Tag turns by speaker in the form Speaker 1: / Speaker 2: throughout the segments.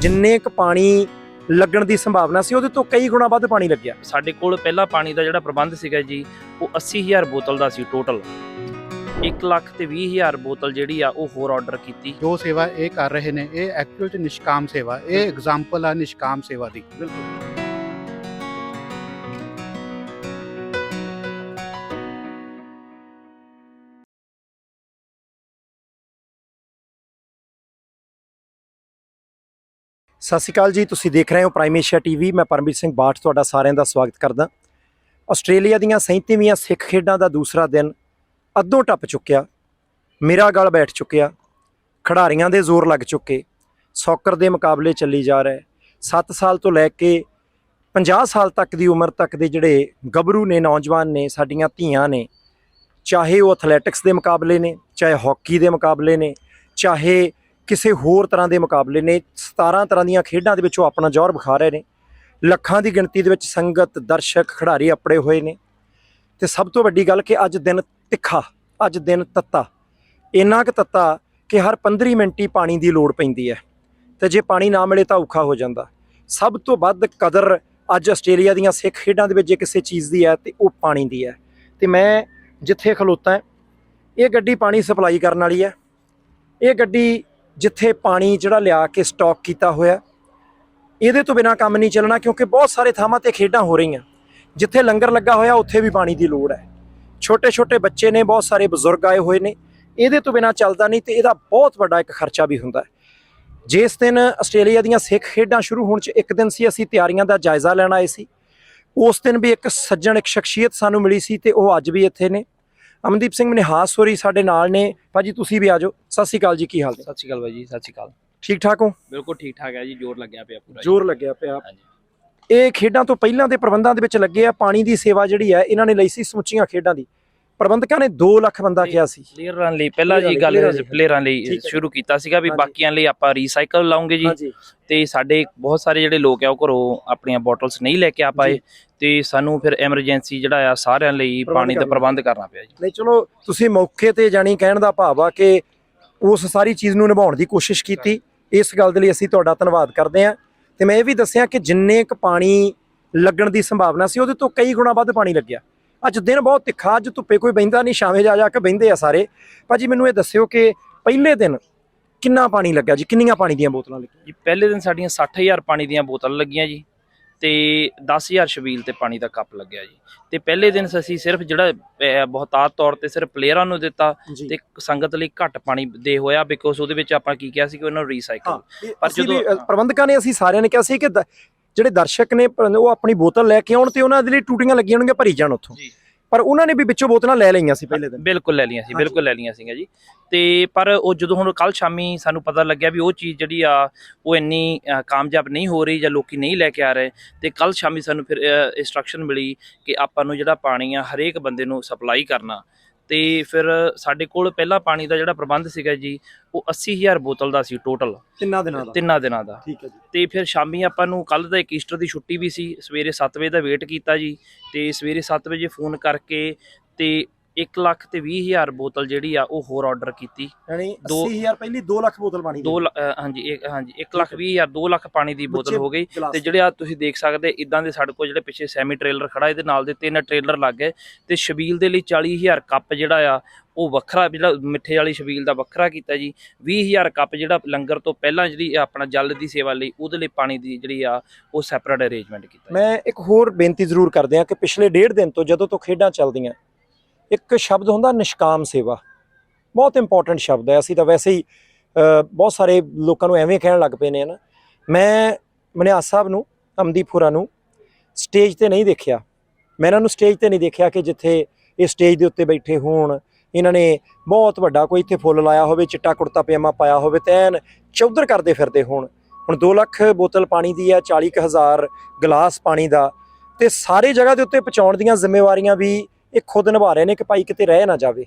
Speaker 1: ਜਿੰਨੇ ਕ ਪਾਣੀ ਲੱਗਣ ਦੀ ਸੰਭਾਵਨਾ ਸੀ ਉਹਦੇ ਤੋਂ ਕਈ ਗੁਣਾ ਵੱਧ ਪਾਣੀ ਲੱਗਿਆ।
Speaker 2: ਸਾਡੇ ਕੋਲ ਪਹਿਲਾ ਪਾਣੀ ਦਾ ਜਿਹੜਾ ਪ੍ਰਬੰਧ ਸੀਗਾ ਜੀ ਉਹ 80000 ਬੋਤਲ ਦਾ ਸੀ ਟੋਟਲ 1 ਲੱਖ ਤੇ 20000 ਬੋਤਲ ਜਿਹੜੀ ਆ ਉਹ ਹੋਰ ਆਰਡਰ ਕੀਤੀ।
Speaker 3: ਜੋ ਸੇਵਾ ਇਹ ਕਰ ਰਹੇ ਨੇ ਇਹ ਐਕਚੁਅਲ ਚ ਨਿਸ਼ਕਾਮ ਸੇਵਾ ਇਹ ਐਗਜ਼ਾਮਪਲ ਆ ਨਿਸ਼ਕਾਮ ਸੇਵਾ ਦੀ।
Speaker 1: ਸਤਿ ਸ਼੍ਰੀ ਅਕਾਲ ਜੀ, ਤੁਸੀਂ ਦੇਖ ਰਹੇ ਹੋ ਪ੍ਰਾਈਮ ਏਸ਼ੀਆ ਟੀਵੀ ਮੈਂ ਪਰਮਜੀਤ ਸਿੰਘ ਬਾਠ ਤੁਹਾਡਾ ਸਾਰਿਆਂ ਦਾ ਸਵਾਗਤ ਕਰਦਾ। ਆਸਟ੍ਰੇਲੀਆ ਦੀਆਂ 37ਵੀਆਂ ਸਿੱਖ ਖੇਡਾਂ ਦਾ ਦੂਸਰਾ ਦਿਨ ਅੱਧੋਂ ਟੱਪ ਚੁੱਕਿਆ, ਮੇਰਾ ਗਲ ਬੈਠ ਚੁੱਕਿਆ, ਖਿਡਾਰੀਆਂ ਦੇ ਜ਼ੋਰ ਲੱਗ ਚੁੱਕੇ, ਸੌਕਰ ਦੇ ਮੁਕਾਬਲੇ ਚੱਲੀ ਜਾ ਰਹੇ। 7 ਸਾਲ ਤੋਂ ਲੈ ਕੇ 50 ਸਾਲ ਤੱਕ ਦੀ ਉਮਰ ਤੱਕ ਦੇ ਜਿਹੜੇ ਗੱਭਰੂ ਨੇ, ਨੌਜਵਾਨ ਨੇ, ਸਾਡੀਆਂ ਧੀਆਂ ਨੇ, ਚਾਹੇ ਉਹ ਐਥਲੈਟਿਕਸ ਦੇ ਮੁਕਾਬਲੇ ਨੇ, ਚਾਹੇ ਹਾਕੀ ਦੇ ਮੁਕਾਬਲੇ ਨੇ, ਚਾਹੇ ਕਿਸੇ ਹੋਰ ਤਰ੍ਹਾਂ ਦੇ ਮੁਕਾਬਲੇ ਨੇ 17 ਤਰ੍ਹਾਂ ਦੀਆਂ ਖੇਡਾਂ ਦੇ ਵਿੱਚ ਉਹ ਆਪਣਾ ਜ਼ੋਰ ਵਿਖਾ ਰਹੇ ਨੇ। ਲੱਖਾਂ ਦੀ ਗਿਣਤੀ ਦੇ ਵਿੱਚ ਸੰਗਤ, ਦਰਸ਼ਕ, ਖਿਡਾਰੀ ਅਪੜੇ ਹੋਏ ਨੇ। ਤੇ ਸਭ ਤੋਂ ਵੱਡੀ ਗੱਲ ਕਿ ਅੱਜ ਦਿਨ ਤਿੱਖਾ, ਅੱਜ ਦਿਨ ਤੱਤਾ। ਇੰਨਾ ਕੁ ਤੱਤਾ ਕਿ ਹਰ 15 ਮਿੰਟ ਹੀ ਪਾਣੀ ਦੀ ਲੋੜ ਪੈਂਦੀ ਹੈ। ਤੇ ਜੇ ਪਾਣੀ ਨਾ ਮਿਲੇ ਤਾਂ ਔਖਾ ਹੋ ਜਾਂਦਾ। ਸਭ ਤੋਂ ਵੱਧ ਕਦਰ ਅੱਜ ਆਸਟ੍ਰੇਲੀਆ ਦੀਆਂ ਸਿੱਖ ਖੇਡਾਂ ਦੇ ਵਿੱਚ ਜੇ ਕਿਸੇ ਚੀਜ਼ ਦੀ ਹੈ, ਤੇ ਉਹ ਪਾਣੀ ਦੀ ਹੈ। ਤੇ ਮੈਂ ਜਿੱਥੇ ਖਲੋਤਾ, ਇਹ ਗੱਡੀ ਪਾਣੀ ਸਪਲਾਈ ਕਰਨ ਵਾਲੀ ਹੈ। ਇਹ ਗੱਡੀ ਜਿੱਥੇ ਪਾਣੀ ਜਿਹੜਾ ਲਿਆ ਕੇ ਸਟਾਕ ਕੀਤਾ ਹੋਇਆ ਇਹਦੇ ਤੋਂ ਬਿਨਾ ਕੰਮ ਨਹੀਂ ਚੱਲਣਾ ਕਿਉਂਕਿ ਬਹੁਤ ਸਾਰੇ ਥਾਵਾਂ ਤੇ ਖੇਡਾਂ ਹੋ ਰਹੀਆਂ। ਜਿੱਥੇ ਲੰਗਰ ਲੱਗਾ ਹੋਇਆ, ਉੱਥੇ ਵੀ ਪਾਣੀ ਦੀ ਲੋੜ ਹੈ। ਛੋਟੇ ਛੋਟੇ ਬੱਚੇ ਨੇ, ਬਹੁਤ ਸਾਰੇ ਬਜ਼ੁਰਗ ਆਏ ਹੋਏ ਨੇ। ਇਹਦੇ ਤੋਂ ਬਿਨਾ ਚੱਲਦਾ ਨਹੀਂ ਤੇ ਇਹਦਾ ਬਹੁਤ ਵੱਡਾ ਇੱਕ ਖਰਚਾ ਵੀ ਹੁੰਦਾ ਹੈ। ਜਿਸ ਦਿਨ ਆਸਟ੍ਰੇਲੀਆ ਦੀਆਂ ਸਿੱਖ ਖੇਡਾਂ ਸ਼ੁਰੂ ਹੋਣ 'ਚ ਇੱਕ ਦਿਨ ਸੀ, ਅਸੀਂ ਤਿਆਰੀਆਂ ਦਾ ਜਾਇਜ਼ਾ ਲੈਣ ਆਏ ਸੀ। ਉਸ ਦਿਨ ਵੀ ਇੱਕ ਸੱਜਣ, ਇੱਕ ਸ਼ਖਸੀਅਤ ਸਾਨੂੰ ਮਿਲੀ ਸੀ ਤੇ ਉਹ ਅੱਜ ਵੀ ਇੱਥੇ ਨੇ। ਅਮਨਦੀਪ ਸਿੰਘ ਮਨਿਹਾਸ ਹੋਰੀ ਸਾਡੇ ਨਾਲ ਨੇ। ਭਾਜੀ, ਤੁਸੀਂ ਵੀ ਆਜੋ ਸਤਿ ਸ਼੍ਰੀ ਅਕਾਲ ਜੀ ਕੀ ਹਾਲ
Speaker 2: ਸਤਿ ਸ਼੍ਰੀ ਅਕਾਲ ਬਾਈ ਜੀ ਸਤਿ ਸ਼੍ਰੀ ਅਕਾਲ
Speaker 1: ਠੀਕ ਠਾਕ ਹੋ
Speaker 2: ਬਿਲਕੁਲ ਠੀਕ ਠਾਕ ਹੈ ਜੀ ਜੋਰ ਲੱਗਿਆ ਪਿਆ ਪੂਰਾ।
Speaker 1: ਜ਼ੋਰ ਲੱਗਿਆ ਪਿਆ। ਇਹ ਖੇਡਾਂ ਤੋਂ ਪਹਿਲਾਂ ਦੇ ਪ੍ਰਬੰਧਾਂ ਦੇ ਵਿੱਚ ਲੱਗੇ ਆ ਪਾਣੀ ਦੀ ਸੇਵਾ ਜਿਹੜੀ ਹੈ ਇਹਨਾਂ ਨੇ ਲਈ ਸੀ ਸਮੁੱਚੀਆਂ ਖੇਡਾਂ ਦੀ ਪ੍ਰਬੰਧਕਾਂ ਨੇ 2 ਲੱਖ ਬੰਦਾ ਕਿਹਾ ਸੀ
Speaker 2: ਪਲੇਅਰਾਂ ਲਈ ਪਹਿਲਾਂ ਜੀ ਗੱਲ
Speaker 1: ਪਲੇਅਰਾਂ ਲਈ।
Speaker 2: ਸ਼ੁਰੂ ਕੀਤਾ ਸੀਗਾ ਵੀ। ਬਾਕੀਆਂ ਲਈ ਆਪਾਂ ਰੀਸਾਈਕਲ ਲਾਉਂਗੇ ਜੀ ਤੇ ਸਾਡੇ ਬਹੁਤ ਸਾਰੇ ਜਿਹੜੇ ਲੋਕ ਆ ਉਹ ਘਰੋਂ ਆਪਣੀਆਂ ਬੋਟਲਸ ਨਹੀਂ ਲੈ ਕੇ ਆ ਪਾਏ। ਤੇ ਸਾਨੂੰ ਫਿਰ ਐਮਰਜੈਂਸੀ ਜਿਹੜਾ ਆ ਸਾਰਿਆਂ ਲਈ ਪਾਣੀ ਦਾ। ਪ੍ਰਬੰਧ ਕਰਨਾ ਪਿਆ ਜੀ
Speaker 1: ਨਹੀਂ ਚਲੋ ਤੁਸੀਂ ਮੌਕੇ ਤੇ ਜਾਣੀ ਕਹਿਣ ਦਾ ਭਾਵ ਆ ਕਿ ਉਸ ਸਾਰੀ ਚੀਜ਼ ਨੂੰ ਨਿਭਾਉਣ ਦੀ ਕੋਸ਼ਿਸ਼ ਕੀਤੀ। ਇਸ ਗੱਲ ਦੇ ਲਈ ਅਸੀਂ ਤੁਹਾਡਾ ਧੰਨਵਾਦ ਕਰਦੇ ਹਾਂ। ਤੇ ਮੈਂ ਇਹ ਵੀ ਦੱਸਿਆ ਕਿ ਜਿੰਨੇ ਕ ਪਾਣੀ ਲੱਗਣ ਦੀ ਸੰਭਾਵਨਾ ਸੀ, ਉਹਦੇ ਤੋਂ ਕਈ ਗੁਣਾ ਵੱਧ ਪਾਣੀ ਲੱਗਿਆ। ਅੱਜ ਦਿਨ ਬਹੁਤ ਤਿੱਖਾ, ਅੱਜ ਧੁੱਪੇ ਕੋਈ ਬੈਂਦਾ ਨਹੀਂ, ਛਾਵੇਂ ਜਾ ਜਾ ਕੇ ਬੈੰਦੇ ਆ ਸਾਰੇ। ਭਾਜੀ, ਮੈਨੂੰ ਇਹ ਦੱਸਿਓ ਕਿ ਪਹਿਲੇ ਦਿਨ ਕਿੰਨਾ ਪਾਣੀ ਲੱਗਿਆ ਜੀ? ਕਿੰਨੀਆਂ ਪਾਣੀ ਦੀਆਂ ਬੋਤਲਾਂ ਲੱਗੀਆਂ?
Speaker 2: ਜੀ, ਪਹਿਲੇ ਦਿਨ ਸਾਡੀਆਂ 60000 ਪਾਣੀ ਦੀਆਂ ਬੋਤਲਾਂ ਲੱਗੀਆਂ ਜੀ। ਤੇ 10000 ਸ਼ਬੀਲ ਤੇ ਪਾਣੀ ਦਾ ਕੱਪ ਲੱਗਿਆ ਜੀ। ਤੇ ਪਹਿਲੇ ਦਿਨ ਅਸੀਂ ਸਿਰਫ ਜਿਹੜਾ ਬਹੁਤਾਤ ਤੌਰ ਤੇ ਸਿਰਫ ਪਲੇਅਰਾਂ ਨੂੰ ਦਿੱਤਾ ਤੇ ਸੰਗਤ ਲਈ ਘੱਟ ਪਾਣੀ ਦੇ ਹੋਇਆ ਬਿਕੋਜ਼ ਉਹਦੇ ਵਿੱਚ ਆਪਾਂ ਕੀ ਕਿਹਾ ਸੀ ਕਿ ਉਹਨਾਂ ਨੂੰ ਰੀਸਾਈਕਲ ਪਰ ਜਦੋਂ-
Speaker 1: ਪ੍ਰਬੰਧਕਾਂ ਨੇ ਅਸੀਂ ਸਾਰਿਆਂ ਨੇ ਕਿਹਾ ਸੀ ਕਿ ਜਿਹੜੇ ਦਰਸ਼ਕ ਨੇ ਉਹ ਆਪਣੀ ਬੋਤਲ ਲੈ ਕੇ ਆਉਣ ਤੇ ਉਹਨਾਂ ਦੇ ਲਈ ਟੂਟੀਆਂ ਲੱਗੀਆਂ ਹੋਣਗੀਆਂ ਭਰੀ ਜਾਣ ਉੱਥੋਂ।
Speaker 2: ਜੀ।
Speaker 1: ਪਰ ਉਹਨਾਂ ਨੇ ਵੀ ਵਿੱਚੋਂ ਬੋਤਲਾਂ ਲੈ ਲਈਆਂ ਸੀ ਪਹਿਲੇ ਦਿਨ।
Speaker 2: ਬਿਲਕੁਲ ਲੈ ਲਈਆਂ ਸੀ। ਬਿਲਕੁਲ ਲੈ ਲਈਆਂ ਸੀਗੀਆਂ ਜੀ। ਤੇ ਪਰ ਉਹ ਜਦੋਂ ਹੁਣ ਕੱਲ ਸ਼ਾਮੀ ਸਾਨੂੰ ਪਤਾ ਲੱਗਿਆ ਵੀ ਉਹ ਚੀਜ਼ ਜਿਹੜੀ ਆ ਉਹ ਇੰਨੀ ਕਾਮਯਾਬ ਨਹੀਂ ਹੋ ਰਹੀ ਜਾਂ ਲੋਕੀ ਨਹੀਂ ਲੈ ਕੇ ਆ ਰਹੇ ਤੇ ਕੱਲ ਸ਼ਾਮੀ ਸਾਨੂੰ ਫਿਰ ਇਨਸਟਰਕਸ਼ਨ ਮਿਲੀ ਕਿ ਆਪਾਂ ਨੂੰ ਜਿਹੜਾ ਪਾਣੀ ਆ ਹਰੇਕ ਬੰਦੇ ਨੂੰ ਸਪਲਾਈ ਕਰਨਾ। ਤੇ ਫਿਰ ਸਾਡੇ ਕੋਲ ਪਹਿਲਾ ਪਾਣੀ ਦਾ ਜਿਹੜਾ ਪ੍ਰਬੰਧ ਸੀਗਾ ਜੀ ਉਹ 80000 ਬੋਤਲ ਦਾ ਸੀ ਟੋਟਲ
Speaker 1: ਤਿੰਨਾਂ ਦਿਨਾਂ ਦਾ?
Speaker 2: ਤਿੰਨਾਂ ਦਿਨਾਂ ਦਾ।
Speaker 1: ਠੀਕ ਹੈ ਜੀ।
Speaker 2: ਤੇ ਫਿਰ ਸ਼ਾਮੀ ਆਪਾਂ ਨੂੰ ਕੱਲ ਦਾ ਇੱਕ ਈਸਟਰ ਦੀ ਛੁੱਟੀ ਵੀ ਸੀ ਸਵੇਰੇ 7 ਵਜੇ ਦਾ ਵੇਟ ਕੀਤਾ ਜੀ ਤੇ ਸਵੇਰੇ 7 ਵਜੇ ਫੋਨ ਕਰਕੇ ਤੇ 1 ਲੱਖ ਤੇ 20 ਹਜ਼ਾਰ ਬੋਤਲ ਜਿਹੜੀ ਆ ਉਹ ਹੋਰ ਆਰਡਰ ਕੀਤੀ।
Speaker 1: ਯਾਨੀ
Speaker 2: ਦੋ-
Speaker 1: 80000 ਪਹਿਲੀ 2 ਲੱਖ ਬੋਤਲ ਪਾਣੀ
Speaker 2: ਦੋ। ਲ- ਅ, ਹਾਂਜੀ ਇੱਕ ਹਾਂਜੀ 1 ਲੱਖ 20 ਹਜ਼ਾਰ 2 ਲੱਖ ਪਾਣੀ ਦੀ ਬੋਤਲ ਹੋ ਗਈ। ਤੇ ਜਿਹੜੇ ਆ ਤੁਸੀਂ ਦੇਖ ਸਕਦੇ ਇਦਾਂ ਦੇ ਸਾਡੇ ਕੋਲ ਜਿਹੜੇ ਪਿੱਛੇ ਸੈਮੀ ਟ੍ਰੇਲਰ ਖੜਾ ਇਹਦੇ ਨਾਲ ਦੇ ਤਿੰਨ ਟ੍ਰੇਲਰ ਲੱਗ ਗਏ। ਤੇ ਸ਼ਬੀਲ ਦੇ ਲਈ 40000 ਕੱਪ ਜਿਹੜਾ ਆ ਉਹ ਵੱਖਰਾ ਜਿਹੜਾ ਮਿੱਠੇ ਵਾਲੀ ਸ਼ਬੀਲ ਦਾ ਵੱਖਰਾ ਕੀਤਾ ਜੀ। 20000 ਕੱਪ ਜਿਹੜਾ ਲੰਗਰ ਤੋਂ ਪਹਿਲਾਂ ਜਿਹੜੀ ਆਪਣਾ ਜਲ ਦੀ ਸੇਵਾ ਲਈ ਉਹਦੇ ਲਈ ਪਾਣੀ ਦੀ ਜਿਹੜੀ ਆ ਉਹ ਸੈਪਰੇਟ ਅਰੇਂਜਮੈਂਟ ਕੀਤਾ
Speaker 1: ਮੈਂ ਇੱਕ ਹੋਰ ਬੇਨਤੀ ਜ਼ਰੂਰ ਕਰਦੇ ਹਾਂ ਕਿ ਪਿਛਲੇ ਡੇਢ ਦਿਨ ਤੋਂ ਜਦੋਂ ਤੋਂ ਖੇਡਾਂ ਚੱਲਦੀਆਂ ਇੱਕ ਸ਼ਬਦ ਹੁੰਦਾ ਨਿਸ਼ਕਾਮ ਸੇਵਾ। ਬਹੁਤ ਇੰਪੋਰਟੈਂਟ ਸ਼ਬਦ ਹੈ। ਅਸੀਂ ਤਾਂ ਵੈਸੇ ਹੀ ਬਹੁਤ ਸਾਰੇ ਲੋਕਾਂ ਨੂੰ ਐਵੇਂ ਕਹਿਣ ਲੱਗ ਪਏ ਨੇ ਨਾ ਮੈਂ ਮਨਿਆਸ ਸਾਹਿਬ ਨੂੰ ਅਮਦੀਪ ਹੋਰਾਂ ਨੂੰ ਸਟੇਜ ਤੇ ਨਹੀਂ ਦੇਖਿਆ। ਮੈਂ ਇਹਨਾਂ ਨੂੰ ਸਟੇਜ ਤੇ ਨਹੀਂ ਦੇਖਿਆ ਕਿ ਜਿੱਥੇ ਇਹ ਸਟੇਜ ਦੇ ਉੱਤੇ ਬੈਠੇ ਹੋਣ। ਇਹਨਾਂ ਨੇ ਬਹੁਤ ਵੱਡਾ ਕੋਈ ਇੱਥੇ ਫੁੱਲ ਲਾਇਆ ਹੋਵੇ, ਚਿੱਟਾ ਕੁੜਤਾ ਪਜਾਮਾ ਪਾਇਆ ਹੋਵੇ, ਤੈਨ ਚੌਧਰ ਕਰਦੇ ਫਿਰਦੇ ਹੋਣ। ਹੁਣ 2 ਲੱਖ ਬੋਤਲ ਪਾਣੀ ਦੀ ਹੈ 40 ਕੁ ਹਜ਼ਾਰ ਗਲਾਸ ਪਾਣੀ ਦਾ। ਤੇ ਸਾਰੇ ਜਗ੍ਹਾ ਦੇ ਉੱਤੇ ਪਹੁੰਚਾਉਣ ਦੀਆਂ ਜ਼ਿੰਮੇਵਾਰੀਆਂ ਵੀ ਇਹ ਖੁਦ ਨਿਭਾ ਰਹੇ ਨੇ ਕਿ ਭਾਈ ਕਿਤੇ ਰਹਿ ਨਾ ਜਾਵੇ।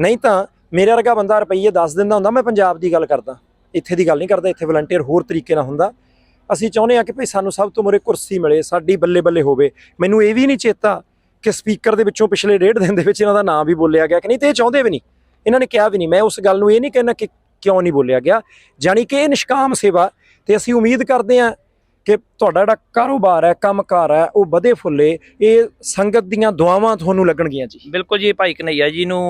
Speaker 1: ਨਹੀਂ ਤਾਂ ਮੇਰੇ ਵਰਗਾ ਬੰਦਾ ਰੁਪਈਏ 10 ਦਿੰਦਾ ਹੁੰਦਾ, ਮੈਂ ਪੰਜਾਬ ਦੀ ਗੱਲ ਕਰਦਾ। ਇੱਥੇ ਦੀ ਗੱਲ ਨਹੀਂ ਕਰਦਾ, ਇੱਥੇ ਵਲੰਟੀਅਰ ਹੋਰ ਤਰੀਕੇ ਨਾਲ ਹੁੰਦਾ। ਅਸੀਂ ਚਾਹੁੰਦੇ ਹਾਂ ਕਿ ਭਈ ਸਾਨੂੰ ਸਭ ਤੋਂ ਮੁਰੇ ਕੁਰਸੀ ਮਿਲੇ, ਸਾਡੀ ਬੱਲੇ ਬੱਲੇ ਹੋਵੇ। ਮੈਨੂੰ ਇਹ ਵੀ ਨਹੀਂ ਚੇਤਾ ਕਿ ਸਪੀਕਰ ਦੇ ਵਿੱਚੋਂ ਪਿਛਲੇ ਡੇਢ ਦਿਨ ਦੇ ਵਿੱਚ ਇਹਨਾਂ ਦਾ ਨਾਮ ਵੀ ਬੋਲਿਆ ਗਿਆ ਕਿ ਨਹੀਂ, ਤੇ ਇਹ ਚਾਹੁੰਦੇ ਵੀ ਨਹੀਂ। ਇਹਨਾਂ ਨੇ ਕਿਹਾ ਵੀ ਨਹੀਂ, ਮੈਂ ਉਸ ਗੱਲ ਨੂੰ ਇਹ ਨਹੀਂ ਕਹਿਣਾ ਕਿ ਕਿਉਂ ਨਹੀਂ ਬੋਲਿਆ ਗਿਆ। ਜਾਣੀ ਕਿ ਇਹ ਨਿਸ਼ਕਾਮ ਸੇਵਾ, ਤੇ ਅਸੀਂ ਉਮੀਦ ਕਰਦੇ ਹਾਂ ਕਿ ਤੁਹਾਡਾ ਜਿਹੜਾ ਕਾਰੋਬਾਰ ਹੈ ਕੰਮਕਾਰ ਹੈ ਉਹ ਵਧੇ ਫੁੱਲੇ ਇਹ ਸੰਗਤ ਦੀਆਂ ਦੁਆਵਾਂ ਤੁਹਾਨੂੰ ਲੱਗਣਗੀਆਂ ਜੀ
Speaker 2: ਬਿਲਕੁਲ ਜੀ ਭਾਈ ਕਨਈਆ ਜੀ ਨੂੰ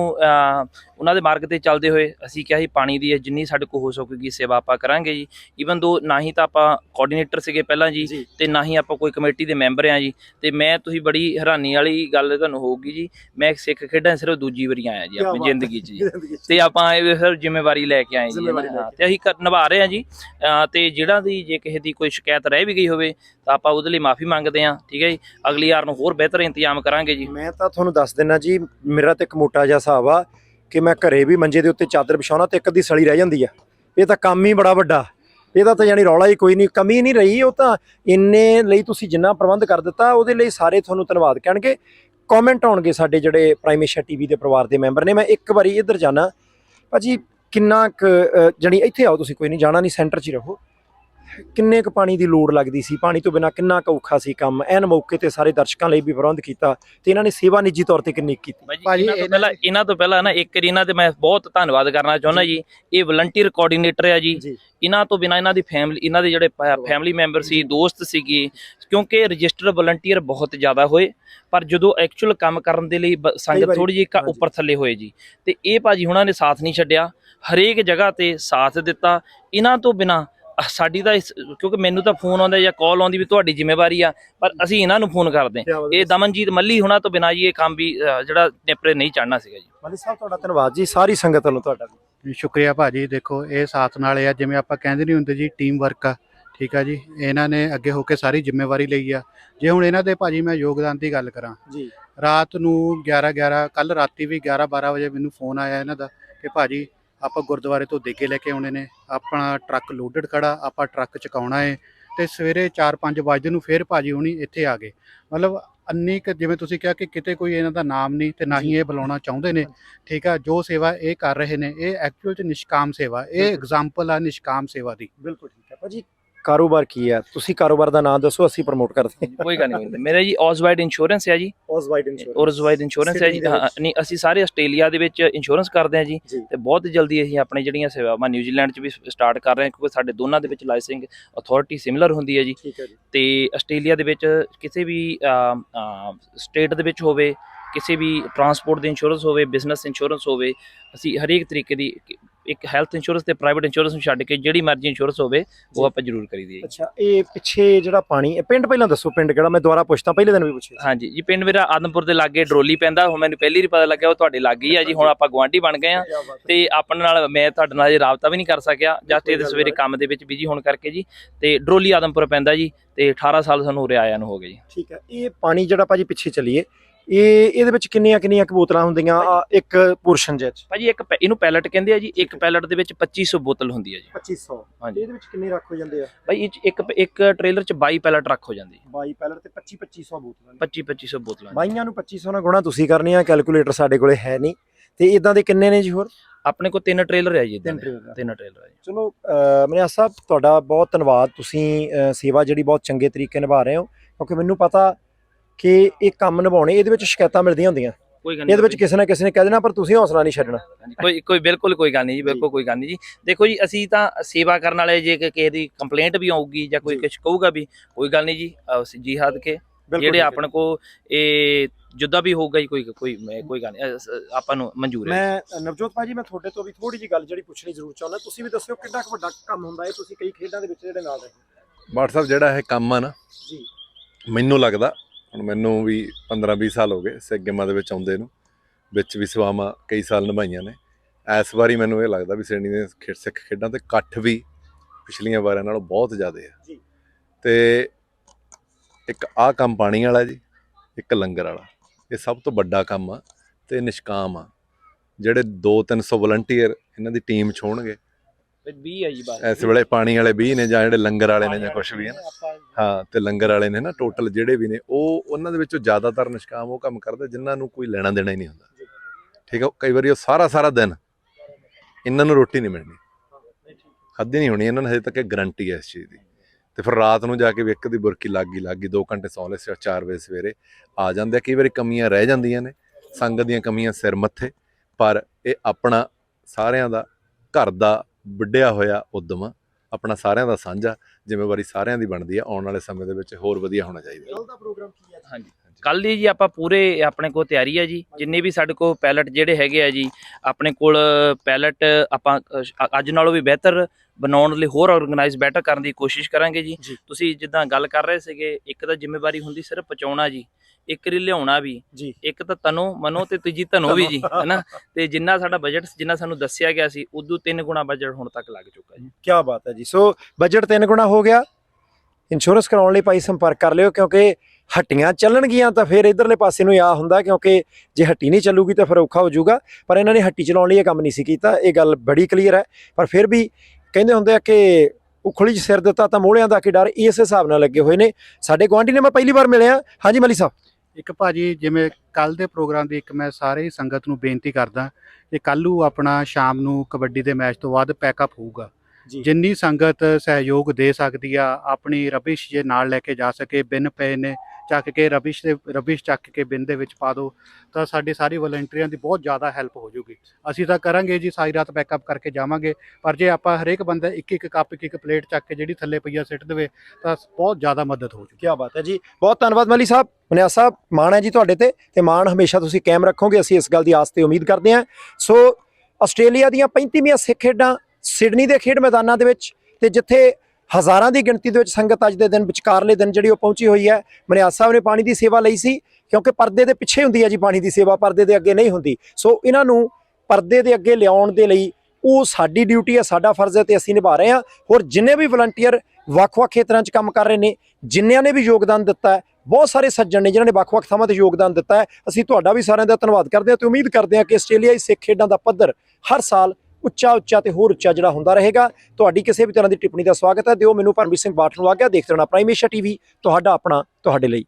Speaker 2: ਉਹਨਾਂ ਦੇ ਮਾਰਗ ਤੇ ਚੱਲਦੇ ਹੋਏ ਅਸੀਂ ਕਿਹਾ ਸੀ ਪਾਣੀ ਦੀ ਜਿੰਨੀ ਸਾਡੇ ਕੋਲ ਹੋ ਸਕੇਗੀ ਸੇਵਾ ਆਪਾਂ ਕਰਾਂਗੇ ਜੀ ਈਵਨ ਦੋ ਨਾ ਹੀ ਤਾਂ ਆਪਾਂ ਕੋਆਰਡੀਨੇਟਰ ਸੀਗੇ ਪਹਿਲਾਂ ਜੀ। ਤੇ ਨਾ ਹੀ ਆਪਾਂ ਕੋਈ ਕਮੇਟੀ ਦੇ ਮੈਂਬਰ ਆ ਜੀ ਤੇ ਮੈਂ ਤੁਸੀਂ ਬੜੀ ਹੈਰਾਨੀ ਵਾਲੀ ਗੱਲ ਤੁਹਾਨੂੰ ਹੋਊਗੀ ਜੀ ਮੈਂ ਸਿੱਖ ਖੇਡਾਂ ਸਿਰਫ ਦੂਜੀ ਵਾਰੀ ਆਇਆ ਜੀ ਆਪਣੀ। ਜ਼ਿੰਦਗੀ 'ਚ ਜੀ ਤੇ ਆਪਾਂ ਇਹ ਫਿਰ ਜ਼ਿੰਮੇਵਾਰੀ ਲੈ ਕੇ ਆਏ ਜੀ। ਤੇ ਅਸੀਂ ਨਿਭਾ ਰਹੇ ਹਾਂ ਜੀ ਤੇ ਜਿਹੜਾ ਦੀ ਜੇ ਕਿਸੇ ਦੀ ਕੋਈ ਸ਼ਿਕਾਇਤ ਰਹਿ ਵੀ ਗਈ ਹੋਵੇ ਤਾਂ ਆਪਾਂ ਉਹਦੇ ਲਈ ਮਾਫੀ ਮੰਗਦੇ ਹਾਂ, ਠੀਕ ਹੈ ਜੀ? ਅਗਲੀ ਵਾਰ ਨੂੰ ਹੋਰ ਬਿਹਤਰ ਇੰਤਜ਼ਾਮ ਕਰਾਂਗੇ ਜੀ।
Speaker 1: ਮੈਂ ਤਾਂ ਤੁਹਾਨੂੰ ਦੱਸ ਦਿੰਨਾ ਜੀ, ਮੇਰਾ ਤੇ ਇੱਕ ਮੋਟਾ ਜਿਹਾ ਹਿਸਾਬ ਆ ਕਿ ਮੈਂ ਘਰੇ ਵੀ ਮੰਜੇ ਦੇ ਉੱਤੇ ਚਾਦਰ ਵਿਛਾਉਣਾ ਤੇ ਇੱਕ ਅੱਧੀ ਸਲੀ ਰਹਿ ਜਾਂਦੀ ਆ। ਇਹ ਤਾਂ ਕੰਮ ਹੀ ਬੜਾ ਵੱਡਾ। ਇਹਦਾ ਤਾਂ ਯਾਨੀ ਰੌਲਾ ਹੀ ਕੋਈ ਨਹੀਂ, ਕਮੀ ਨਹੀਂ ਰਹੀ, ਉਹ ਤਾਂ ਇੰਨੇ ਲਈ ਤੁਸੀਂ ਜਿੰਨਾ ਪ੍ਰਬੰਧ ਕਰ ਦਿੱਤਾ, ਉਹਦੇ ਲਈ ਸਾਰੇ ਤੁਹਾਨੂੰ ਧੰਨਵਾਦ ਕਹਿਣਗੇ। ਕਮੈਂਟ ਆਉਣਗੇ ਸਾਡੇ ਜਿਹੜੇ ਪ੍ਰਾਈਮੇਸ਼ਾ ਟੀਵੀ ਦੇ ਪਰਿਵਾਰ ਦੇ ਮੈਂਬਰ ਨੇ, ਮੈਂ ਇੱਕ ਵਾਰੀ ਇੱਧਰ ਜਾਣਾ। ਭਾਜੀ ਕਿੰਨਾ ਕੁ ਜਾਣੀ ਇੱਥੇ ਆਓ ਤੁਸੀਂ, ਕੋਈ ਨਹੀਂ, ਜਾਣਾ ਨਹੀਂ ਸੈਂਟਰ 'ਚ ਹੀ ਰਹੋ। ਕਿੰਨੇ ਕੁ ਪਾਣੀ ਦੀ ਲੋੜ ਲੱਗਦੀ ਸੀ? ਪਾਣੀ ਤੋਂ ਬਿਨਾ ਕਿੰਨਾ ਕੁ ਔਖਾ ਸੀ ਕੰਮ? ਐਨ ਮੌਕੇ ਤੇ ਸਾਰੇ ਦਰਸ਼ਕਾਂ ਲਈ ਵੀ ਪ੍ਰਬੰਧ ਕੀਤਾ ਤੇ ਇਹਨਾਂ ਨੇ ਸੇਵਾ ਨਿੱਜੀ ਤੌਰ ਤੇ ਕਿੰਨੀ ਕੀਤੀ?
Speaker 3: ਭਾਜੀ
Speaker 2: ਇਹਨਾਂ ਤੋਂ
Speaker 3: ਇਹਨਾਂ
Speaker 2: ਪਹਿਲਾਂ ਇਹਨਾਂ ਤੋਂ ਪਹਿਲਾਂ ਨਾ ਇੱਕ ਵਾਰੀ ਇਹਨਾਂ ਤੇ ਮੈਂ ਬਹੁਤ ਧੰਨਵਾਦ ਕਰਨਾ ਚਾਹੁੰਦਾ ਜੀ। ਇਹ ਵਲੰਟੀਅਰ ਕੋਆਰਡੀਨੇਟਰ ਆ ਜੀ। ਇਹਨਾਂ ਤੋਂ ਬਿਨਾ ਇਹਨਾਂ ਦੀ ਫੈਮਿਲੀ ਇਹਨਾਂ ਦੇ ਜਿਹੜੇ ਫੈਮਿਲੀ ਮੈਂਬਰ ਸੀ ਦੋਸਤ ਸੀਗੇ ਕਿਉਂਕਿ ਰਜਿਸਟਰਡ ਵਲੰਟੀਅਰ ਬਹੁਤ ਜ਼ਿਆਦਾ ਹੋਏ ਪਰ ਜਦੋਂ ਐਕਚੁਅਲ ਕੰਮ ਕਰਨ ਦੇ ਲਈ ਬ- ਸੰਗਤ ਥੋੜੀ ਜਿਹੀ। ਉੱਪਰ ਥੱਲੇ ਹੋਏ ਜੀ। ਤੇ ਇਹ ਭਾਜੀ ਹੁਣਾਂ ਨੇ ਸਾਥ ਨਹੀਂ ਛੱਡਿਆ। ਹਰੇਕ ਜਗ੍ਹਾ ਤੇ ਸਾਥ ਦਿੱਤਾ। ਇਹਨਾਂ ਤੋਂ ਬਿਨਾ ਸਾਡੀ ਤਾਂ ਇਸ- ਕਿਉਂਕਿ ਮੈਨੂੰ ਤਾਂ ਫੋਨ ਆਉਂਦਾ ਜਾਂ ਕਾਲ ਆਉਂਦੀ ਵੀ ਤੁਹਾਡੀ ਜ਼ਿੰਮੇਵਾਰੀ ਆ ਪਰ ਅਸੀਂ ਇਹਨਾਂ ਨੂੰ ਫੋਨ ਕਰਦੇ ਹਾਂ। ਇਹ ਦਮਨਜੀਤ ਮੱਲੀ ਹੁਣਾਂ ਤੋਂ ਬਿਨਾ ਜੀ ਇਹ ਕੰਮ ਵੀ ਅ, ਜਿਹੜਾ ਨੇਪਰੇ ਨਹੀਂ ਚੜਨਾ ਸੀਗਾ ਜੀ।
Speaker 1: ਮਲੀ ਸਾਹਿਬ ਤੁਹਾਡਾ ਧੰਨਵਾਦ ਜੀ ਸਾਰੀ ਸੰਗਤ ਵੱਲੋਂ ਤੁਹਾਡਾ ਵੀ।
Speaker 3: ਸ਼ੁਕਰੀਆ ਭਾਜੀ ਦੇਖੋ ਇਹ ਸਾਥ ਨਾਲ ਆ ਜਿਵੇਂ ਆਪਾਂ ਕਹਿੰਦੇ ਨਹੀਂ ਹੁੰਦੇ ਜੀ ਟੀਮ ਵਰਕ ਆ ਠੀਕ ਆ ਜੀ ਇਹਨਾਂ ਨੇ ਅੱਗੇ ਹੋ ਕੇ ਸਾਰੀ ਜ਼ਿੰਮੇਵਾਰੀ ਲਈ ਆ। ਜੇ ਹੁਣ ਇਹਨਾਂ ਦੇ ਭਾਜੀ ਮੈਂ ਯੋਗਦਾਨ ਦੀ ਗੱਲ ਕਰਾਂ
Speaker 1: ਜੀ।
Speaker 3: ਰਾਤ ਨੂੰ 11 11 ਕੱਲ ਰਾਤੀ ਵੀ 11 12 ਵਜੇ ਮੈਨੂੰ ਫੋਨ ਆਇਆ ਇਹਨਾਂ ਦਾ ਕਿ ਭਾਜੀ ਆਪਾਂ ਗੁਰਦੁਆਰੇ ਤੋਂ ਦੇਗੇ ਲੈ ਕੇ ਆਉਣੇ ਨੇ ਆਪਣਾ ਟਰੱਕ ਲੋਡਡ ਖੜਾ ਆਪਾਂ ਟਰੱਕ ਚਕਾਉਣਾ ਹੈ ਤੇ ਸਵੇਰੇ 4-5 ਵਜੇ ਨੂੰ ਫੇਰ ਭਾਜੀ ਹੁਣੀ ਇੱਥੇ ਆ ਗਏ। ਮਤਲਬ ਅੰਨੀ ਕੁ ਜਿਵੇਂ ਤੁਸੀਂ ਕਿਹਾ ਕਿ ਕਿਤੇ ਕੋਈ ਇਹਨਾਂ ਦਾ ਨਾਮ ਨਹੀਂ ਤੇ ਨਾ ਹੀ ਇਹ ਬੁਲਾਉਣਾ ਚਾਹੁੰਦੇ ਨੇ ਠੀਕ ਆ ਜੋ ਸੇਵਾ ਇਹ ਕਰ ਰਹੇ ਨੇ ਇਹ ਐਕਚੁਅਲ ਚ ਨਿਸ਼ਕਾਮ ਸੇਵਾ ਇਹ। ਐਗਜ਼ਾਮਪਲ ਆ ਨਿਸ਼ਕਾਮ ਸੇਵਾ ਦੀ।
Speaker 1: ਬਿਲਕੁਲ ਠੀਕ ਹੈ ਭਾਜੀ ਕਾਰੋਬਾਰ ਕੀ ਹੈ ਤੁਸੀਂ ਕਾਰੋਬਾਰ ਦਾ ਨਾਮ ਦੱਸੋ ਅਸੀਂ ਪ੍ਰਮੋਟ ਕਰਦੇ ਹਾਂ।
Speaker 2: ਕੋਈ ਗੱਲ ਨਹੀਂ ਮੇਰਾ ਜੀ ਔਜ਼ਵਾਈਡ ਇੰਸ਼ੋਰੈਂਸ ਹੈ ਜੀ।
Speaker 1: ਔਜ਼ਵਾਈਡ
Speaker 2: ਔਰਜ਼ਵਾਈਡ ਇੰਸ਼ੋਰੈਂਸ ਹੈ ਜੀ। ਨਹੀਂ ਅਸੀਂ ਸਾਰੇ ਆਸਟ੍ਰੇਲੀਆ ਦੇ ਵਿੱਚ ਇੰਸ਼ੋਰੈਂਸ ਕਰਦੇ ਹਾਂ ਜੀ। ਤੇ ਬਹੁਤ ਜਲਦੀ ਅਸੀਂ ਆਪਣੀ ਜਿਹੜੀਆਂ ਸੇਵਾਵਾਂ ਨਿਊਜ਼ੀਲੈਂਡ 'ਚ ਵੀ ਸਟਾਰਟ ਕਰ ਰਹੇ ਹਾਂ ਕਿਉਂਕਿ ਸਾਡੇ ਦੋਨਾਂ ਦੇ ਵਿੱਚ ਲਾਇਸੈਂਸਿੰਗ ਅਥਾਰਟੀ ਸਿਮਿਲਰ ਹੁੰਦੀ ਹੈ ਜੀ। ਤੇ ਆਸਟ੍ਰੇਲੀਆ ਦੇ ਵਿੱਚ ਕਿਸੇ ਵੀ ਸਟੇਟ ਦੇ ਵਿੱਚ ਹੋਵੇ ਕਿਸੇ ਵੀ ਟਰਾਂਸਪੋਰਟ ਦੀ ਇੰਸ਼ੋਰੈਂਸ ਹੋਵੇ ਬਿਜ਼ਨਸ ਇੰਸ਼ੋਰੈਂਸ ਹੋਵੇ ਅਸੀਂ ਹਰੇਕ ਤਰੀਕੇ ਦੀ ਇੱਕ ਹੈਲਥ ਇੰਸ਼ੋਰੈਂਸ ਤੇ ਪ੍ਰਾਈਵੇਟ ਇੰਸ਼ੋਰੈਂਸ ਨੂੰ ਛੱਡ ਕੇ ਜਿਹੜੀ ਮਰਜ਼ੀ ਇੰਸ਼ੋਰੈਂਸ ਹੋਵੇ। ਉਹ ਆਪਾਂ ਜ਼ਰੂਰ ਕਰੀਦੀ ਹੈ।
Speaker 1: ਅੱਛਾ ਇਹ ਪਿੱਛੇ ਜਿਹੜਾ ਪਾਣੀ ਇਹ ਪਿੰਡ ਪਹਿਲਾਂ ਦੱਸੋ ਪਿੰਡ ਕਿਹੜਾ ਮੈਂ ਦੁਬਾਰਾ ਪੁੱਛਦਾ ਪਹਿਲੇ ਦਿਨ ਵੀ ਪੁੱਛਿਆ
Speaker 2: ਹਾਂਜੀ ਜੀ ਪਿੰਡ ਮੇਰਾ ਆਦਮਪੁਰ ਦੇ ਲਾਗੇ ਡਰੋਲੀ ਪੈਂਦਾ ਹੁਣ ਮੈਨੂੰ ਪਹਿਲੀ ਵਾਰੀ ਪਤਾ ਲੱਗਿਆ ਉਹ ਤੁਹਾਡੇ ਲਾਗੇ ਹੀ ਆ ਜੀ ਹੁਣ ਆਪਾਂ ਗਵਾਂਢੀ ਬਣ ਗਏ ਆ ਤੇ ਆਪਣੇ ਨਾਲ ਮੈਂ ਤੁਹਾਡੇ ਨਾਲ ਜੇ ਰਾਬਤਾ ਵੀ ਨਹੀਂ ਕਰ ਸਕਿਆ ਜਸਟ
Speaker 1: ਗੱਲ
Speaker 2: ਸਵੇਰੇ। ਕੰਮ ਦੇ ਵਿੱਚ ਬਿਜ਼ੀ ਹੋਣ ਕਰਕੇ ਜੀ ਤੇ ਡਰੋਲੀ ਆਦਮਪੁਰ ਪੈਂਦਾ ਜੀ ਤੇ 18 ਸਾਲ ਸਾਨੂੰ ਉਰੇ ਆਇਆਂ ਨੂੰ ਹੋ ਗਏ ਜੀ
Speaker 1: ਠੀਕ ਹੈ ਇਹ ਪਾਣੀ ਜਿਹੜਾ ਭਾਜੀ ਪਿੱਛੇ ਚੱਲੀਏ ਇਹ ਇਹਦੇ ਵਿੱਚ ਕਿੰਨੀਆਂ ਕਿੰਨੀਆਂ ਬੋਤਲਾਂ ਹੁੰਦੀਆਂ? ਆ ਇੱਕ ਪੋਰਸ਼ਨ ਚ।
Speaker 2: ਭਾਜੀ ਇੱਕ ਪੈ- ਇਹਨੂੰ ਪੈਲਟ ਕਹਿੰਦੇ ਆ ਜੀ ਇੱਕ ਪੈਲਟ ਦੇ ਵਿੱਚ 2500 ਬੋਤਲ ਹੁੰਦੀ ਹੈ ਜੀ।
Speaker 1: 2500
Speaker 2: ਹਾਂਜੀ।
Speaker 1: ਇਹਦੇ ਵਿੱਚ ਕਿੰਨੇ ਰੱਖ ਹੋ ਜਾਂਦੇ ਆ?
Speaker 2: ਭਾਈ ਇਹ 'ਚ ਇੱਕ ਇੱਕ ਟ੍ਰੇਲਰ ਚ 22 ਪੈਲਟ ਰੱਖ ਹੋ ਜਾਂਦੀ
Speaker 1: 22 ਪੈਲਟ ਤੇ 25 2500 ਬੋਤਲਾਂ
Speaker 2: 25 2500 ਬੋਤਲਾਂ
Speaker 1: ਬਾਈਆਂ ਨੂੰ 2500 ਨਾਲ ਗੁਣਾ ਤੁਸੀਂ ਕਰਨੀਆਂ ਕੈਲਕੂਲੇਟਰ ਸਾਡੇ ਕੋਲੇ ਹੈ ਨਹੀਂ। ਤੇ ਇਦਾਂ ਦੇ ਕਿੰਨੇ ਨੇ ਜੀ ਹੋਰ?
Speaker 2: ਆਪਣੇ ਕੋਲ ਤਿੰਨ ਟ੍ਰੇਲਰ ਹੈ ਜੀ ਏਦਾਂ
Speaker 1: ਤਿੰਨ
Speaker 2: ਦੇ।
Speaker 1: trailer ਆ।
Speaker 2: ਤਿੰਨ ਟ੍ਰੇਲਰ ਹੈ ਜੀ।
Speaker 1: ਚਲੋ ਮਨਿਆਸ ਸਾਹਿਬ ਤੁਹਾਡਾ ਬਹੁਤ ਧੰਨਵਾਦ। ਤੁਸੀਂ ਅਹ, ਸੇਵਾ ਜਿਹੜੀ ਬਹੁਤ ਚੰਗੇ ਤਰੀਕੇ ਨਿਭਾ ਰਹੇ ਹੋ। ਕਿਉਂਕਿ ਮੈਨੂੰ ਪਤਾ ਕਿ ਇਹ ਕੰਮ ਨਿਭਾਉਣੇ ਇਹਦੇ ਵਿੱਚ ਸ਼ਿਕਾਇਤਾਂ ਮਿਲਦੀਆਂ ਹੁੰਦੀਆਂ।
Speaker 2: ਕੋਈ ਗੱਲ ਨਹੀਂ
Speaker 1: ਇਹਦੇ ਵਿੱਚ ਕਿਸੇ ਨਾ ਕਿਸੇ ਨੇ ਕਹਿ ਦੇਣਾ ਪਰ ਤੁਸੀਂ ਹੌਸਲਾ ਨਹੀਂ ਛੱਡਣਾ।
Speaker 2: ਕੋਈ ਕੋਈ ਬਿਲਕੁਲ ਕੋਈ ਗੱਲ ਨਹੀਂ ਜੀ ਬਿਲਕੁਲ ਕੋਈ ਗੱਲ ਨਹੀਂ ਜੀ। ਦੇਖੋ ਜੀ ਅਸੀਂ ਤਾਂ ਸੇਵਾ ਕਰਨ ਵਾਲੇ ਜੇ ਕਿ ਕਿਸੇ ਦੀ ਕੰਪਲੇਂਟ ਵੀ ਆਊਗੀ ਜਾਂ ਕੋਈ। ਕੁਝ ਕਹੂਗਾ ਵੀ ਕੋਈ ਗੱਲ ਨਹੀਂ ਜੀ ਜੀ ਹੱਦ ਕੇ ਜਿਹੜੇ। ਆਪਣੇ ਕੋ ਇਹ ਜਿੱਦਾਂ ਵੀ ਹੋਊਗਾ ਜੀ ਕੋਈ ਕੋਈ ਮੈਂ- ਕੋਈ ਗੱਲ ਨਹੀਂ ਆਪਾਂ ਨੂੰ ਮਨਜ਼ੂਰ ਹੈ
Speaker 1: ਮੈਂ ਨਵਜੋਤ ਭਾਜੀ ਮੈਂ ਤੁਹਾਡੇ ਤੋਂ ਵੀ ਥੋੜੀ ਜੀ ਗੱਲ ਜਿਹੜੀ ਪੁੱਛਣੀ ਜ਼ਰੂਰ ਚਾਹੁੰਦਾ। ਤੁਸੀਂ ਵੀ ਦੱਸਿਓ ਕਿੰਨਾ ਕੁ ਵੱਡਾ ਕੰਮ ਹੁੰਦਾ ਹੈ ਤੁਸੀਂ ਕਈ ਖੇਡਾਂ ਦੇ ਵਿੱਚ ਜਿਹੜੇ ਨਾਲ ਰਹੇ
Speaker 4: ਸਾਹਿਬ ਜਿਹੜਾ ਇਹ ਕੰਮ ਆ ਨਾ
Speaker 1: ਜੀ।
Speaker 4: ਮੈਨੂੰ ਲੱਗਦਾ ਹੁਣ ਮੈਨੂੰ ਵੀ 15 20 ਸਾਲ ਹੋ ਗਏ ਸਿੱਖ ਗੇਮਾਂ ਦੇ ਵਿੱਚ ਆਉਂਦੇ ਨੂੰ ਵਿੱਚ ਵੀ ਸੇਵਾਵਾਂ ਕਈ ਸਾਲ ਨਿਭਾਈਆਂ ਨੇ। ਇਸ ਵਾਰੀ ਮੈਨੂੰ ਇਹ ਲੱਗਦਾ ਵੀ ਸੈਣੀ ਦੇ ਖੇਡ ਸਿੱਖ ਖੇਡਾਂ ਤੇ ਇਕੱਠ ਵੀ ਪਿਛਲੀਆਂ ਵਾਰਾਂ ਨਾਲੋਂ ਬਹੁਤ ਜ਼ਿਆਦਾ ਆ।
Speaker 1: ਜੀ।
Speaker 4: ਤੇ ਇੱਕ ਆਹ ਕੰਮ ਪਾਣੀ ਵਾਲਾ ਜੀ ਇੱਕ ਲੰਗਰ ਵਾਲਾ ਇਹ ਸਭ ਤੋਂ ਵੱਡਾ ਕੰਮ ਆ ਤੇ ਨਿਸ਼ਕਾਮ ਆ। ਜਿਹੜੇ 2-300 ਵਲੰਟੀਅਰ ਇਹਨਾਂ ਦੀ ਟੀਮ ਚ ਹੋਣਗੇ
Speaker 2: 20 ਹੈ ਜੀ ਬਸ।
Speaker 4: ਇਸ ਵੇਲੇ ਪਾਣੀ ਵਾਲੇ 20 ਨੇ ਜਾਂ ਜਿਹੜੇ ਲੰਗਰ ਵਾਲੇ ਨੇ ਜਾਂ ਕੁਝ ਵੀ ਹੈ ਨਾ। ਹਾਂ ਤੇ ਲੰਗਰ ਵਾਲੇ ਨੇ ਨਾ ਟੋਟਲ ਜਿਹੜੇ ਵੀ ਨੇ ਉਹ ਉਹਨਾਂ ਦੇ ਵਿੱਚੋਂ ਜ਼ਿਆਦਾਤਰ ਨਿਸ਼ਕਾਮ ਉਹ ਕੰਮ ਕਰਦੇ ਜਿਨ੍ਹਾਂ ਨੂੰ ਕੋਈ ਲੈਣਾ ਦੇਣਾ ਹੀ ਨਹੀਂ ਹੁੰਦਾ। ਠੀਕ ਆ ਕਈ ਵਾਰੀ ਉਹ ਸਾਰਾ ਸਾਰਾ ਦਿਨ ਇਹਨਾਂ ਨੂੰ ਰੋਟੀ ਨਹੀਂ ਮਿਲਣੀ। ਖਾਧੀ ਨਹੀਂ ਹੋਣੀ ਇਹਨਾਂ ਨੂੰ ਹਜੇ ਤੱਕ ਗਾਰੰਟੀ ਹੈ ਇਸ ਚੀਜ਼ ਦੀ। ਤੇ ਫਿਰ ਰਾਤ ਨੂੰ ਜਾ ਕੇ ਵੀ ਇੱਕ ਦੀ ਬੁਰਕੀ ਲੱਗ ਗਈ ਲੱਗ ਗਈ 2 ਘੰਟੇ ਸੌਂ ਲੈ 4 ਵਜੇ ਸਵੇਰੇ ਆ ਜਾਂਦੇ ਕਈ ਵਾਰੀ ਕਮੀਆਂ ਰਹਿ ਜਾਂਦੀਆਂ ਨੇ ਸੰਗਤ ਦੀਆਂ ਕਮੀਆਂ ਸਿਰ ਮੱਥੇ ਪਰ ਇਹ ਆਪਣਾ ਸਾਰਿਆਂ ਦਾ ਘਰ ਦਾ ਵੱਡਿਆ ਹੋਇਆ ਉਦਮ ਆ ਆਪਣਾ ਸਾਰਿਆਂ ਦਾ ਸਾਂਝਾ ਜ਼ਿੰਮੇਵਾਰੀ ਸਾਰਿਆਂ ਦੀ ਬਣਦੀ ਹੈ ਆਉਣ ਵਾਲੇ ਸਮੇਂ ਦੇ ਵਿੱਚ ਹੋਰ ਵਧੀਆ ਹੋਣਾ ਚਾਹੀਦਾ।
Speaker 1: ਕੱਲ ਦਾ ਪ੍ਰੋਗਰਾਮ ਕੀ ਹੈ?
Speaker 2: ਹਾਂਜੀ। ਕੱਲ ਦੀ ਜੀ ਆਪਾਂ ਪੂਰੇ ਆਪਣੇ ਕੋਲ ਤਿਆਰੀ ਹੈ ਜੀ। ਜਿੰਨੇ ਵੀ ਸਾਡੇ ਕੋਲ ਪੈਲਟ ਜਿਹੜੇ ਹੈਗੇ ਆ ਜੀ ਆਪਣੇ ਕੋਲ ਪੈਲਟ ਆਪਾਂ ਅੱਜ ਨਾਲੋਂ ਵੀ ਬਿਹਤਰ ਬਣਾਉਣ ਲਈ ਹੋਰ ਆਰਗੇਨਾਈਜ਼ ਬੈਟਰ ਕਰਨ ਦੀ ਕੋਸ਼ਿਸ਼ ਕਰਾਂਗੇ ਜੀ।
Speaker 1: ਜੀ।
Speaker 2: ਤੁਸੀਂ ਜਿੱਦਾਂ ਗੱਲ ਕਰ ਰਹੇ ਸੀਗੇ ਇੱਕ ਤਾਂ ਜ਼ਿੰਮੇਵਾਰੀ ਹੁੰਦੀ ਸਿਰਫ ਪਹੁੰਚਾਉਣਾ ਜੀ। ਇੱਕ ਰੀ ਲਿਆਉਣਾ ਵੀ
Speaker 1: ਜੀ।
Speaker 2: ਇੱਕ ਤਾਂ ਤਨੋ ਮਨੋ ਤੇ ਤੀਜੀ ਧਨੋ ਵੀ ਜੀ ਹੈਨਾ ਤੇ ਜਿੰਨਾ ਸਾਡਾ ਬਜਟ ਜਿੰਨਾ ਸਾਨੂੰ ਦੱਸਿਆ ਗਿਆ ਸੀ ਉਦੋਂ ਤਿੰਨ ਗੁਣਾ ਬਜਟ ਹੁਣ ਤੱਕ ਲੱਗ ਚੁੱਕਾ ਜੀ।
Speaker 1: ਕੀ ਬਾਤ ਹੈ ਜੀ। ਸੋ ਬਜਟ ਤਿੰਨ ਗੁਣਾ ਹੋ ਗਿਆ। ਇੰਸ਼ੋਰੈਂਸ ਕਰਾਉਣ ਲਈ ਭਾਈ ਸੰਪਰਕ ਕਰ ਲਿਓ ਕਿਉਂਕਿ ਹੱਟੀਆਂ ਚੱਲਣਗੀਆਂ ਤਾਂ ਫਿਰ ਇਧਰਲੇ ਪਾਸੇ ਨੂੰ ਆ ਹੁੰਦਾ ਕਿਉਂਕਿ ਜੇ ਹੱਟੀ ਨਹੀਂ ਚੱਲੂਗੀ ਤਾਂ ਫਿਰ ਔਖਾ ਹੋ ਜਾਊਗਾ। ਪਰ ਇਹਨਾਂ ਨੇ ਹੱਟੀ ਚਲਾਉਣ ਲਈ ਇਹ ਕੰਮ ਨਹੀਂ ਸੀ ਕੀਤਾ ਇਹ ਗੱਲ ਬੜੀ ਕਲੀਅਰ ਹੈ। ਪਰ ਫਿਰ ਵੀ ਕਹਿੰਦੇ ਹੁੰਦੇ ਆ ਕਿ ਉਖਲੀ 'ਚ ਸਿਰ ਦਿੱਤਾ ਤਾਂ ਮੋਹਲਿਆਂ ਦਾ ਕੀ ਡਰ ਇਸ ਹਿਸਾਬ ਨਾਲ ਲੱਗੇ ਹੋਏ ਨੇ। ਸਾਡੇ ਗੁਆਂਢੀ ਨੇ ਮੈਂ ਪਹਿਲੀ ਵਾਰ ਮਿਲਿਆ। ਹਾਂਜੀ ਮਲੀ ਸਾਹਿਬ।
Speaker 3: ਇੱਕ ਭਾਜੀ, ਜਿਵੇਂ ਕੱਲ ਦੇ ਪ੍ਰੋਗਰਾਮ ਦੀ ਇੱਕ ਮੈਂ ਸਾਰੇ ਹੀ ਸੰਗਤ ਨੂੰ ਬੇਨਤੀ ਕਰਦਾ ਕਿ ਕੱਲ੍ਹ ਨੂੰ ਆਪਣਾ ਸ਼ਾਮ ਨੂੰ ਕਬੱਡੀ ਦੇ ਮੈਚ ਤੋਂ ਬਾਅਦ ਪੈਕਅਪ ਹੋਊਗਾ। ਜਿੰਨੀ ਸੰਗਤ ਸਹਿਯੋਗ ਦੇ ਸਕਦੀ ਆ ਆਪਣੀ ਰਬਿਸ਼ ਜੇ ਨਾਲ ਲੈ ਕੇ ਜਾ ਸਕੇ ਬਿਨ ਪਏ ਨੇ ਚੱਕ ਕੇ ਰਬਿਸ਼ ਦੇ ਰਬਿਸ਼ ਚੱਕ ਕੇ ਬਿਨ ਦੇ ਵਿੱਚ ਪਾ ਦਿਓ ਤਾਂ ਸਾਡੇ ਸਾਰੇ ਵਲੰਟੀਅਰਾਂ ਦੀ ਬਹੁਤ ਜ਼ਿਆਦਾ ਹੈਲਪ ਹੋ ਜੂਗੀ। ਅਸੀਂ ਤਾਂ ਕਰਾਂਗੇ ਜੀ ਸਾਰੀ ਰਾਤ ਬੈਕਅਪ ਕਰਕੇ ਜਾਵਾਂਗੇ ਪਰ ਜੇ ਆਪਾਂ ਹਰੇਕ ਬੰਦਾ ਇੱਕ ਇੱਕ ਕੱਪ ਇੱਕ ਇੱਕ ਪਲੇਟ ਚੱਕ ਕੇ ਜਿਹੜੀ ਥੱਲੇ ਪਈਆ ਸਿੱਟ ਦੇਵੇ ਤਾਂ ਬਹੁਤ ਜ਼ਿਆਦਾ ਮਦਦ ਹੋ ਜੂਗੀ।
Speaker 1: ਕੀ ਬਾਤ ਹੈ ਜੀ। ਬਹੁਤ ਧੰਨਵਾਦ ਮਲੀ ਸਾਹਿਬ। ਮਨਿਆਸ ਸਾਹਿਬ ਮਾਣ ਹੈ ਜੀ ਤੁਹਾਡੇ ਤੇ ਤੇ ਮਾਣ ਹਮੇਸ਼ਾ ਤੁਸੀਂ ਕਾਇਮ ਰੱਖੋਗੇ। ਅਸੀਂ ਇਸ ਗੱਲ ਦੀ ਆਸ ਤੇ ਉਮੀਦ ਕਰਦੇ ਹਾਂ। ਸੋ ਆਸਟ੍ਰੇਲੀਆ ਦੀਆਂ 35ਵੀਆਂ ਸਿੱਖ ਖੇਡਾਂ ਸਿਡਨੀ ਦੇ ਖੇਡ ਮੈਦਾਨਾਂ ਦੇ ਵਿੱਚ ਤੇ ਜਿੱਥੇ ਹਜ਼ਾਰਾਂ ਦੀ ਗਿਣਤੀ ਦੇ ਵਿੱਚ ਸੰਗਤ ਅੱਜ ਦੇ ਦਿਨ ਵਿਚਕਾਰਲੇ ਦਿਨ ਜਿਹੜੀ ਉਹ ਪਹੁੰਚੀ ਹੋਈ ਹੈ। ਮਨਿਆਸ ਸਾਹਿਬ ਨੇ ਪਾਣੀ ਦੀ ਸੇਵਾ ਲਈ ਸੀ, ਕਿਉਂਕਿ ਪਰਦੇ ਦੇ ਪਿੱਛੇ ਹੁੰਦੀ ਹੈ ਜੀ ਪਾਣੀ ਦੀ ਸੇਵਾ, ਪਰਦੇ ਦੇ ਅੱਗੇ ਨਹੀਂ ਹੁੰਦੀ। ਸੋ ਇਹਨਾਂ ਨੂੰ ਪਰਦੇ ਦੇ ਅੱਗੇ ਲਿਆਉਣ ਦੇ ਲਈ ਉਹ ਸਾਡੀ ਡਿਊਟੀ ਹੈ, ਸਾਡਾ ਫਰਜ਼ ਹੈ ਤੇ ਅਸੀਂ ਨਿਭਾ ਰਹੇ ਹਾਂ। ਹੋਰ ਜਿੰਨੇ ਵੀ ਵਲੰਟੀਅਰ ਵੱਖ-ਵੱਖ ਖੇਤਰਾਂ 'ਚ ਕੰਮ ਕਰ ਰਹੇ ਨੇ ਜਿਨ੍ਹਾਂ ਨੇ ਵੀ ਯੋਗਦਾਨ ਦਿੱਤਾ ਹੈ, ਬਹੁਤ ਸਾਰੇ ਸੱਜਣ ਨੇ ਜਿਨ੍ਹਾਂ ਨੇ ਵੱਖ-ਵੱਖ ਥਾਵਾਂ ਤੇ ਯੋਗਦਾਨ ਦਿੱਤਾ ਹੈ। ਅਸੀਂ ਤੁਹਾਡਾ ਵੀ ਸਾਰਿਆਂ ਦਾ ਧੰਨਵਾਦ ਕਰਦੇ ਹਾਂ ਤੇ ਉਮੀਦ ਕਰਦੇ ਹਾਂ ਕਿ ਆਸਟ੍ਰੇਲੀਆਈ ਸਿੱਖ ਖੇਡਾਂ ਦਾ ਪੱਧਰ ਹਰ ਸਾਲ ਉੱਚਾ ਉੱਚਾ ਤੇ ਹੋਰ ਉੱਚਾ ਜਿਹੜਾ ਹੁੰਦਾ ਰਹੇਗਾ। ਤੁਹਾਡੀ ਕਿਸੇ ਵੀ ਤਰ੍ਹਾਂ ਦੀ ਟਿੱਪਣੀ ਦਾ ਸਵਾਗਤ ਹੈ। ਦਿਓ ਮੈਨੂੰ ਪਰਮਜੀਤ ਸਿੰਘ ਬਾਠ ਨੂੰ ਆਗਿਆ। ਦੇਖਦੇ ਰਹਿਣਾ ਪ੍ਰਾਈਮ ਏਸ਼ੀਆ ਟੀਵੀ, ਤੁਹਾਡਾ ਆਪਣਾ, ਤੁਹਾਡੇ ਲਈ।